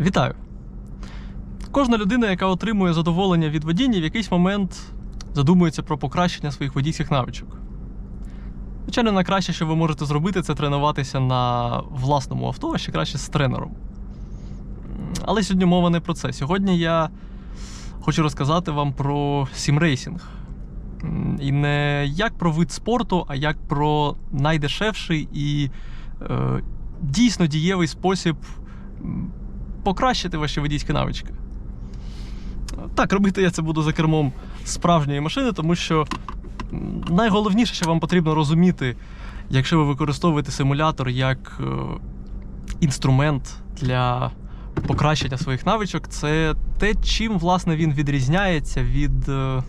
Вітаю! Кожна людина, яка отримує задоволення від водіння, в якийсь момент задумується про покращення своїх водійських навичок. Звичайно, найкраще, що ви можете зробити, це тренуватися на власному авто, а ще краще з тренером. Але сьогодні мова не про це. Сьогодні я хочу розказати вам про сімрейсінг. І не як про вид спорту, а як про найдешевший і е, дійсно дієвий спосіб покращити ваші водійські навички. Так, робити я це буду за кермом справжньої машини, тому що найголовніше, що вам потрібно розуміти, якщо ви використовуєте симулятор як е, інструмент для покращення своїх навичок, це те, чим власне він відрізняється від е,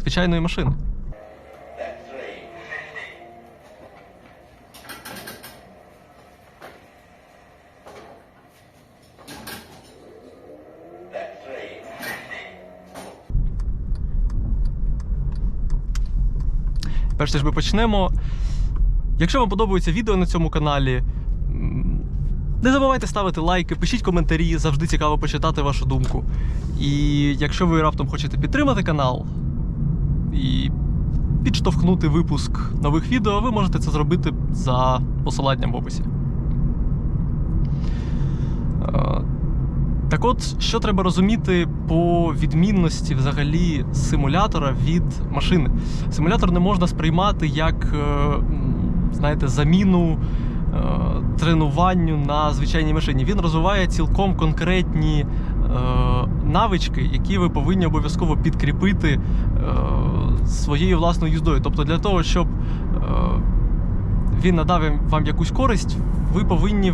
звичайної машини. Перш ніж ми почнемо. Якщо вам подобається відео на цьому каналі, не забувайте ставити лайки, пишіть коментарі, завжди цікаво почитати вашу думку. І якщо ви раптом хочете підтримати канал і підштовхнути випуск нових відео, ви можете це зробити за посиланням в описі. Е, Так от, що треба розуміти по відмінності взагалі симулятора від машини? Симулятор не можна сприймати як, е, знаєте, заміну е, тренуванню на звичайній машині. Він розвиває цілком конкретні е, навички, які ви повинні обов'язково підкріпити своєю власною їздою. Тобто, для того, щоб він надав вам якусь користь, ви повинні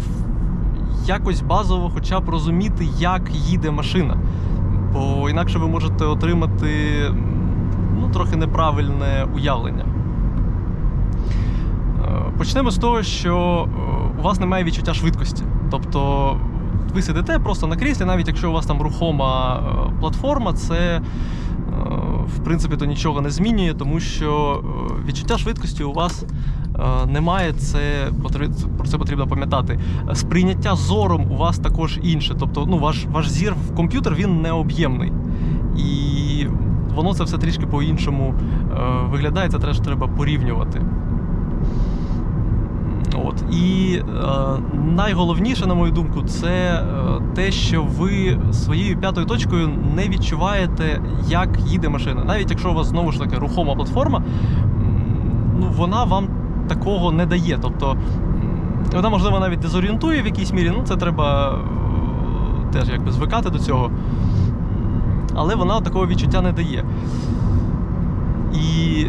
якось базово хоча б розуміти, як їде машина. Бо інакше ви можете отримати ну, трохи неправильне уявлення. Е, Почнемо з того, що е, у вас немає відчуття швидкості. Тобто ви сидите просто на кріслі, навіть якщо у вас там рухома е, платформа, це в принципі то нічого не змінює, тому що відчуття швидкості у вас немає. Це про це потрібно пам'ятати. Сприйняття зором у вас також інше. Тобто, ну, ваш, ваш зір в комп'ютер він не об'ємний. І воно це все трішки по-іншому е, виглядає, це теж треба порівнювати. От. І е, найголовніше, на мою думку, це е, те, що ви своєю п'ятою точкою не відчуваєте, як їде машина. Навіть якщо у вас знову ж таки рухома платформа, ну, вона вам такого не дає. Тобто вона, можливо, навіть дезорієнтує в якійсь мірі, ну це треба е, теж якби звикати до цього. Але вона такого відчуття не дає. І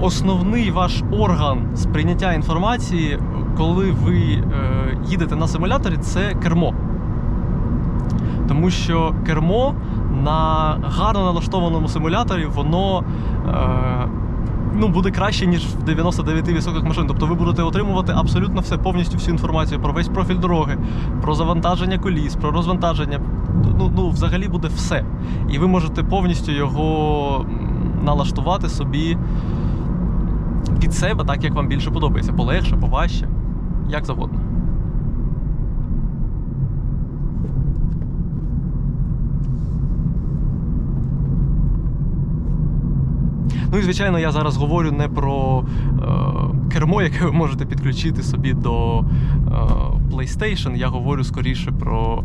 основний ваш орган сприйняття інформації, коли ви е, їдете на симуляторі, це кермо. Тому що кермо на гарно налаштованому симуляторі, воно е, ну, буде краще, ніж в 99% машин. Тобто ви будете отримувати абсолютно все, повністю всю інформацію про весь профіль дороги, про завантаження коліс, про розвантаження. Ну, ну взагалі буде все. І ви можете повністю його налаштувати собі під себе так, як вам більше подобається. Полегше, поважче, як завгодно. Ну і звичайно, я зараз говорю не про е, кермо, яке ви можете підключити собі до е, PlayStation. Я говорю скоріше про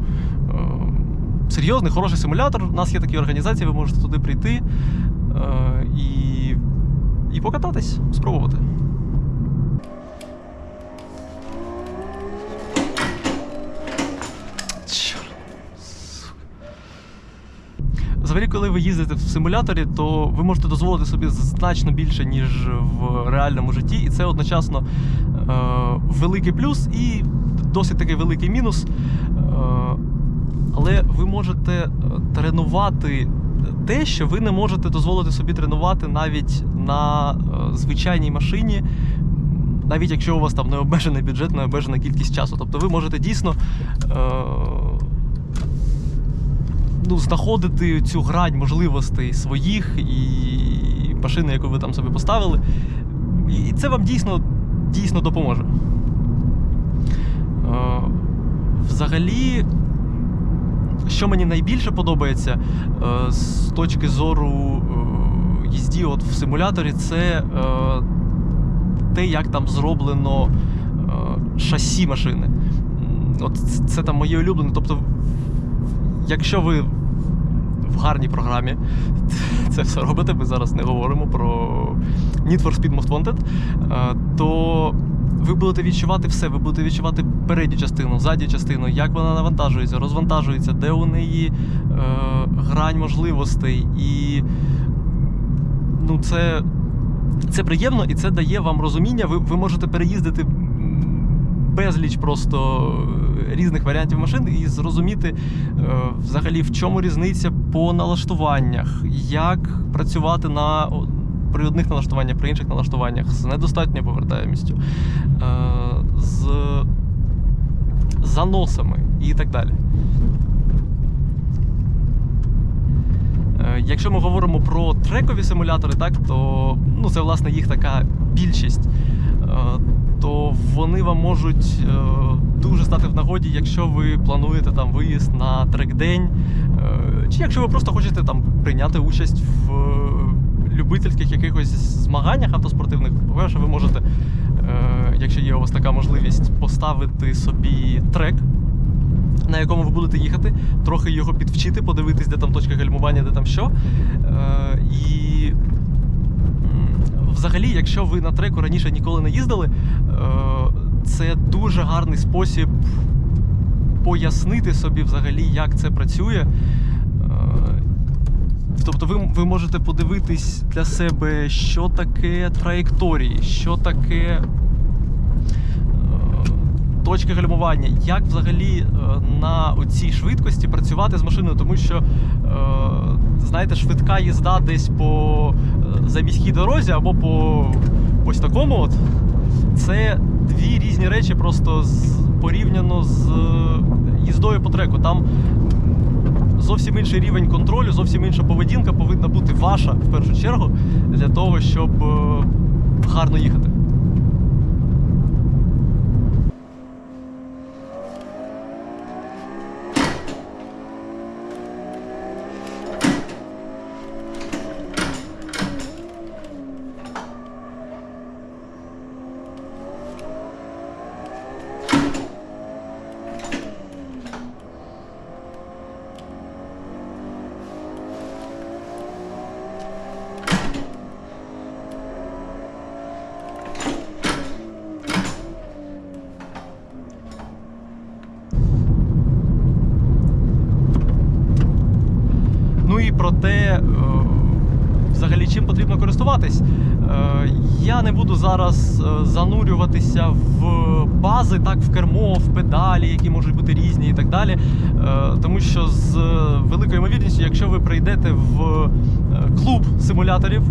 е, серйозний, хороший симулятор. У нас є такі організації, ви можете туди прийти е, і, і покататись, спробувати. Коли ви їздите в симуляторі, то ви можете дозволити собі значно більше, ніж в реальному житті, і це одночасно е, великий плюс і досить такий великий мінус. Е, але ви можете е, тренувати те, що ви не можете дозволити собі тренувати навіть на е, звичайній машині, навіть якщо у вас там необмежений бюджет, необмежена кількість часу. Тобто ви можете дійсно. Е, ну, знаходити цю грань можливостей своїх і машини, яку ви там собі поставили. І це вам дійсно, дійсно допоможе. Е, Взагалі, що мені найбільше подобається е, з точки зору е, їзді от в симуляторі, це те, як там зроблено шасі машини. От це там моє улюблене. Тобто, якщо ви в гарній програмі це все робите, ми зараз не говоримо про Need for Speed Most Wanted, е, то ви будете відчувати все, ви будете відчувати передню частину, задню частину, як вона навантажується, розвантажується, де у неї е, грань можливостей. І ну, це, це приємно і це дає вам розуміння. Ви, ви можете переїздити безліч просто е, різних варіантів машин і зрозуміти е, взагалі в чому різниця по налаштуваннях, як працювати на при одних налаштуваннях, при інших налаштуваннях з недостатньою повертаємістю, е, з заносами і так далі. Якщо ми говоримо про трекові симулятори, так, то ну, це власне їх така більшість, то вони вам можуть е, дуже стати в нагоді, якщо ви плануєте там виїзд на трек-день, е, чи якщо ви просто хочете там прийняти участь в е, любительських якихось змаганнях автоспортивних, по-перше, ви можете, якщо є у вас така можливість, поставити собі трек на якому ви будете їхати, трохи його підвчити, подивитись, де там точка гальмування, де там що. І взагалі, якщо ви на треку раніше ніколи не їздили, е, це дуже гарний спосіб пояснити собі взагалі, як це працює. Е, Тобто ви, ви можете подивитись для себе, що таке траєкторії, що таке точки гальмування, як взагалі е, на цій швидкості працювати з машиною, тому що, е, знаєте, швидка їзда десь по е, заміській дорозі або по ось такому, от, це дві різні речі, просто порівняно з їздою по треку. Там зовсім інший рівень контролю, зовсім інша поведінка повинна бути ваша в першу чергу для того, щоб гарно їхати. Ну і про те, е, взагалі, чим потрібно користуватись. Е, Я не буду зараз е, занурюватися в бази, так, в кермо, в педалі, які можуть бути різні і так далі. Е, Тому що з великою ймовірністю, якщо ви прийдете в клуб симуляторів,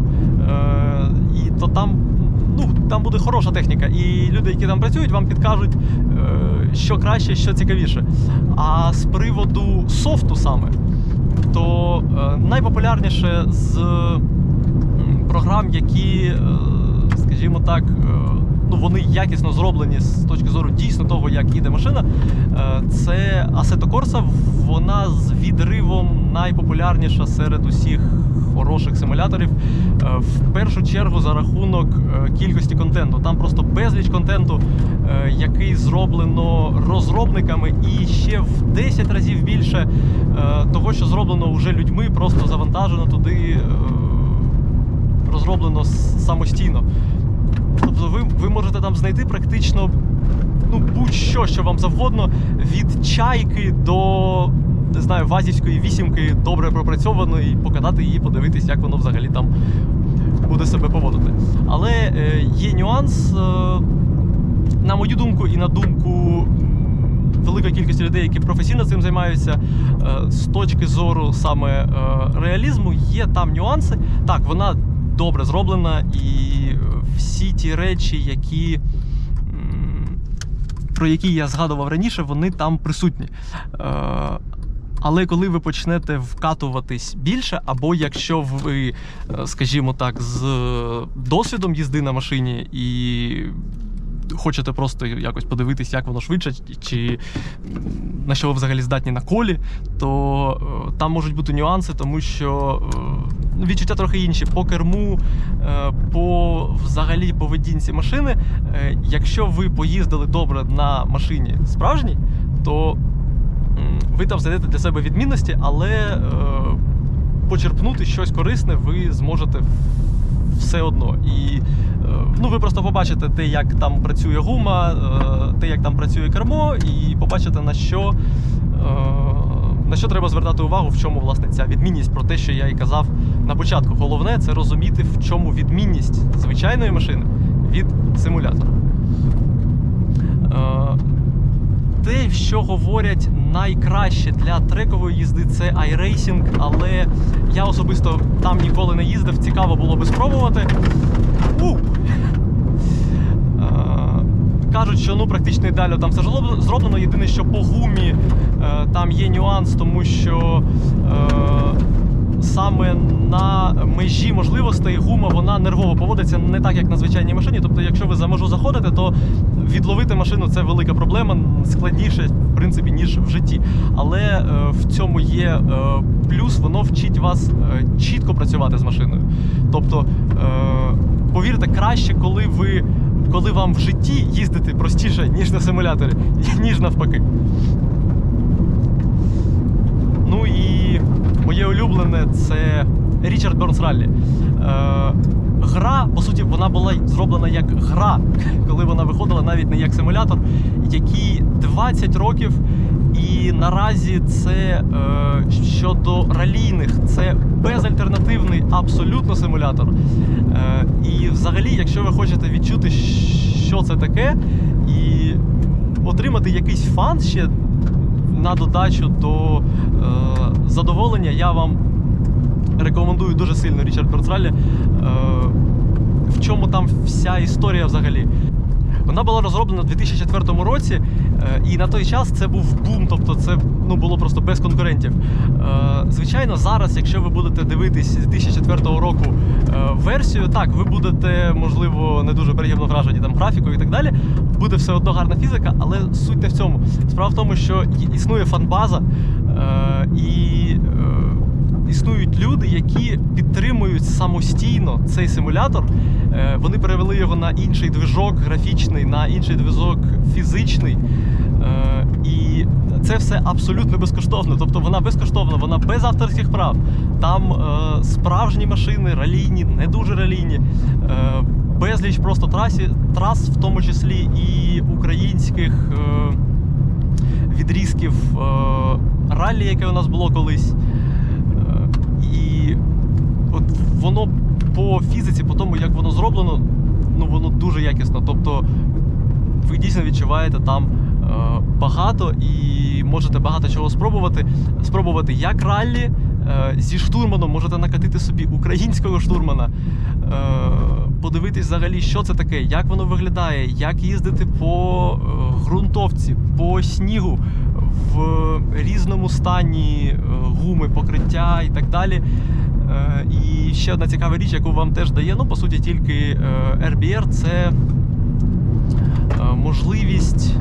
то там. Ну, там буде хороша техніка, і люди, які там працюють, вам підкажуть, що краще, що цікавіше. А з приводу софту саме, то найпопулярніше з програм, які, е, скажімо так, е, ну, вони якісно зроблені з точки зору дійсно того, як іде машина, е, це Assetto Corsa. Вона з відривом найпопулярніша серед усіх хороших симуляторів. В першу чергу за рахунок кількості контенту. Там просто безліч контенту, який зроблено розробниками, і ще в 10 разів більше того, що зроблено вже людьми, просто завантажено туди, розроблено самостійно. Тобто ви, ви можете там знайти практично ну, будь-що, що вам завгодно, від чайки до не знаю, вазівської вісімки добре пропрацьованої, покатати її, подивитись, як воно взагалі там буде себе поводити. Але е, є нюанс, е, на мою думку, і на думку м, великої кількості людей, які професійно цим займаються, е, з точки зору саме е, реалізму, є там нюанси. Так, вона добре зроблена, і е, всі ті речі, які. Про які я згадував раніше, вони там присутні. Е, але коли ви почнете вкатуватись більше, або якщо ви, е, скажімо так, з досвідом їзди на машині і хочете просто якось подивитись, як воно швидше, чи на що ви взагалі здатні на колі, то там можуть бути нюанси, тому що відчуття трохи інші. По керму, е, по взагалі поведінці машини. Е, якщо ви поїздили добре на машині справжній, то ви там знайдете для себе відмінності, але е, почерпнути щось корисне ви зможете все одно. І ну, ви просто побачите те, як там працює гума, те, як там працює кермо, і побачите, на що, на що треба звертати увагу, в чому власне ця відмінність про те, що я і казав на початку. Головне це розуміти, в чому відмінність звичайної машини від симулятора. Е, те, що говорять найкраще для трекової їзди, це iRacing, але я особисто там ніколи не їздив, цікаво було би спробувати. У! Е, Кажуть, що ну практично ідеально там все зроб- зроблено. Єдине, що по гумі є нюанс, тому що е, саме на межі можливостей гума вона нервово поводиться не так, як на звичайній машині. Тобто, якщо ви за межу заходите, то відловити машину це велика проблема, складніше, в принципі, ніж в житті. Але е, в цьому є е, плюс, воно вчить вас е, чітко працювати з машиною. Тобто, е, повірте, краще, коли ви. Коли вам в житті їздити простіше, ніж на симуляторі, ніж навпаки. Ну і моє улюблене це Річард Бернс Раллі. Е, гра, по суті, вона була зроблена як гра, коли вона виходила навіть не як симулятор, який 20 років. І наразі це е, щодо ралійних, це безальтернативний абсолютно симулятор. Е, і взагалі, якщо ви хочете відчути, що це таке, і отримати якийсь фан ще на додачу до е, задоволення, я вам рекомендую дуже сильно Річард Берцралі. Е, в чому там вся історія взагалі? Вона була розроблена у 2004 році, і на той час це був бум, тобто це ну, було просто без конкурентів. Е, Звичайно, зараз, якщо ви будете дивитись з 2004 року е, версію, так, ви будете, можливо, не дуже приємно вражені там графікою і так далі. Буде все одно гарна фізика, але суть не в цьому. Справа в тому, що існує фанбаза е, і. Існують люди, які підтримують самостійно цей симулятор. Е, Вони перевели його на інший движок графічний, на інший движок фізичний. Е, І це все абсолютно безкоштовно. Тобто вона безкоштовна, вона без авторських прав. Там е, справжні машини, ралійні, не дуже ралійні. Безліч просто трасі, трас, в тому числі і українських е, відрізків е, раллі, яке у нас було колись. От воно по фізиці, по тому, як воно зроблено, ну воно дуже якісно. Тобто ви дійсно відчуваєте там е, багато і можете багато чого спробувати. Спробувати як раллі е, зі штурманом, можете накатити собі українського штурмана, е, подивитись взагалі, що це таке, як воно виглядає, як їздити по е, ґрунтовці, по снігу в різному стані е, гуми, покриття і так далі. Е, І ще одна цікава річ, яку вам теж дає, ну по суті, тільки е, RBR, це е, можливість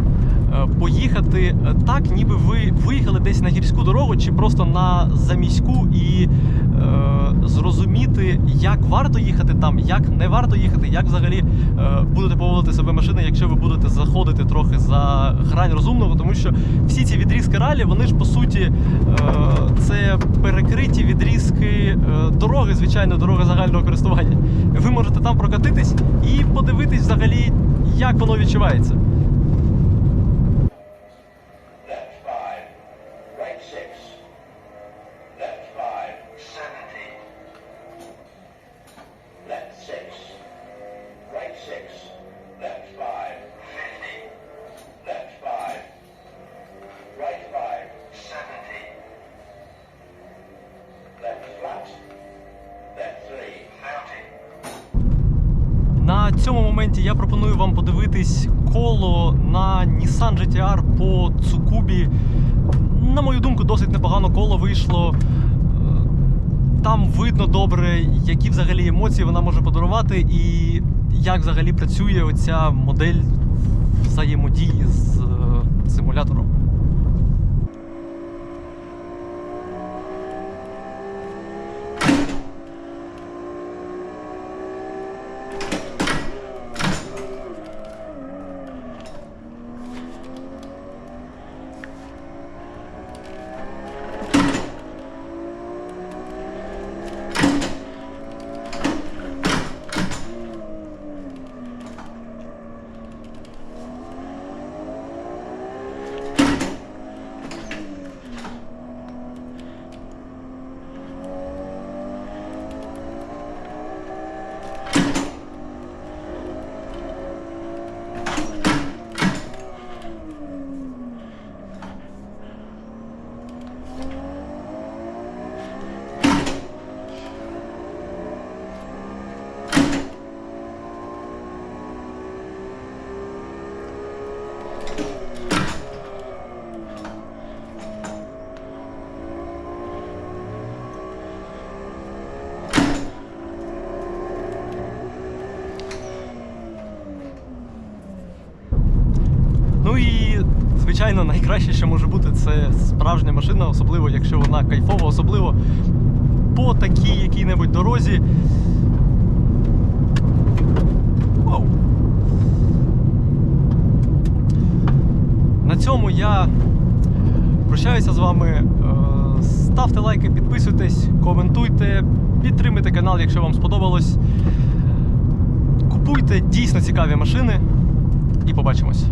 поїхати е, так, ніби ви виїхали десь на гірську дорогу чи просто на заміську і е, зрозуміти, як варто їхати там, як не варто їхати, як взагалі е, будете поводити себе машини, якщо ви будете заходити трохи за грань розумного, тому що всі ці відрізки ралі, вони ж по суті е, це перекриті відрізки е, дороги, звичайно, дороги загального користування. Ви можете там прокатитись і подивитись взагалі, як воно відчувається. Вам подивитись коло на Nissan GTR по Цукубі. На мою думку, досить непогано коло вийшло. Е, Там видно добре, які взагалі емоції вона може подарувати, і як взагалі працює оця модель взаємодії з е, симулятором. Ну і звичайно, найкраще, що може бути, це справжня машина, особливо якщо вона кайфова, особливо по такій якій-небудь дорозі. Оу. На цьому я прощаюся з вами. Е, Ставте лайки, підписуйтесь, коментуйте, підтримуйте канал, якщо вам сподобалось. Купуйте дійсно цікаві машини і побачимось.